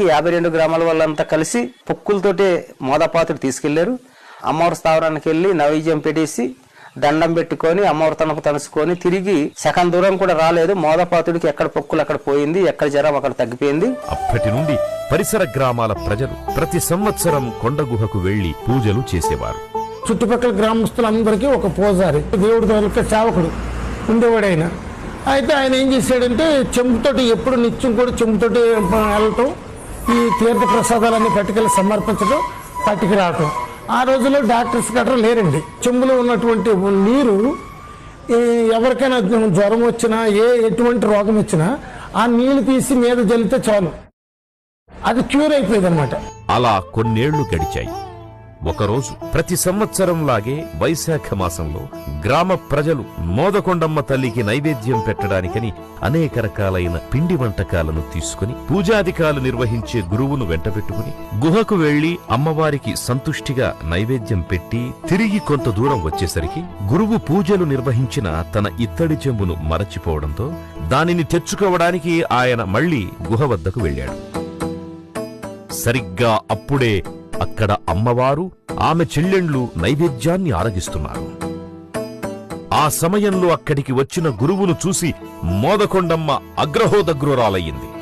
ఈ యాభై రెండు గ్రామాల వాళ్ళంతా కలిసి పొక్కులతోటే మోదపాత్రుడు తీసుకెళ్ళారు. అమ్మవారి స్థావరానికి వెళ్ళి నైవేద్యం పెట్టేసి దండం పెట్టుకొని అమ్మవారి తనకు తలుసుకొని తిరిగి సగం దూరం కూడా రాలేదు. మోదపాతుడికి ఎక్కడ పొక్కులు అక్కడ పోయింది ఎక్కడ జ్వరం అక్కడ తగ్గిపోయింది. అప్పటి నుండి పరిసర గ్రామాల ప్రజలు ప్రతి సంవత్సరం కొండ గుహకు వెళ్ళి పూజలు చేసేవారు. చుట్టుపక్కల గ్రామస్తులందరికీ ఒక పూజారి. దేవుడి సేవకుడు ఉండేవాడు ఆయన అయితే ఆయన ఏం చేశాడంటే చెంబుతోటి ఎప్పుడు నిత్యం కూడా చెంబుతోటి వెళ్ళటం ఈ తీర్థ ప్రసాదాలన్నీ పట్టుకెళ్ళి సమర్పించడం పట్టుకురావటం ఆ రోజుల్లో డాక్టర్స్ గట్రా లేరండి. చెంబులో ఉన్నటువంటి నీరు ఈ ఎవరికైనా జ్వరం వచ్చినా ఏ ఎటువంటి రోగం వచ్చినా ఆ నీళ్ళు తీసి మీద జల్లితే చాలు. అది క్యూర్ అయిపోయింది అనమాట అలా కొన్నేళ్ళు గడిచాయి. ఒకరోజు ప్రతి సంవత్సరంలాగే వైశాఖ మాసంలో గ్రామ ప్రజలు మోదకొండమ్మ తల్లికి నైవేద్యం పెట్టడానికని అనేక రకాలైన పిండి వంటకాలను తీసుకుని పూజాధికాలు నిర్వహించే గురువును వెంటబెట్టుకుని గుహకు వెళ్ళి అమ్మవారికి సంతుష్టిగా నైవేద్యం పెట్టి తిరిగి కొంత దూరం వచ్చేసరికి గురువు పూజలు నిర్వహించిన తన ఇత్తడి చెంబును మరచిపోవడంతో దానిని తెచ్చుకోవడానికి ఆయన మళ్ళీ గుహ వద్దకు వెళ్ళాడు. సరిగ్గా అప్పుడే అక్కడ అమ్మవారు ఆమె చెల్లెండ్లు నైవేద్యాన్ని ఆరగిస్తున్నారు. ఆ సమయంలో అక్కడికి వచ్చిన గురువును చూసి మోదకొండమ్మ అగ్రహోదగ్రురాలయ్యింది.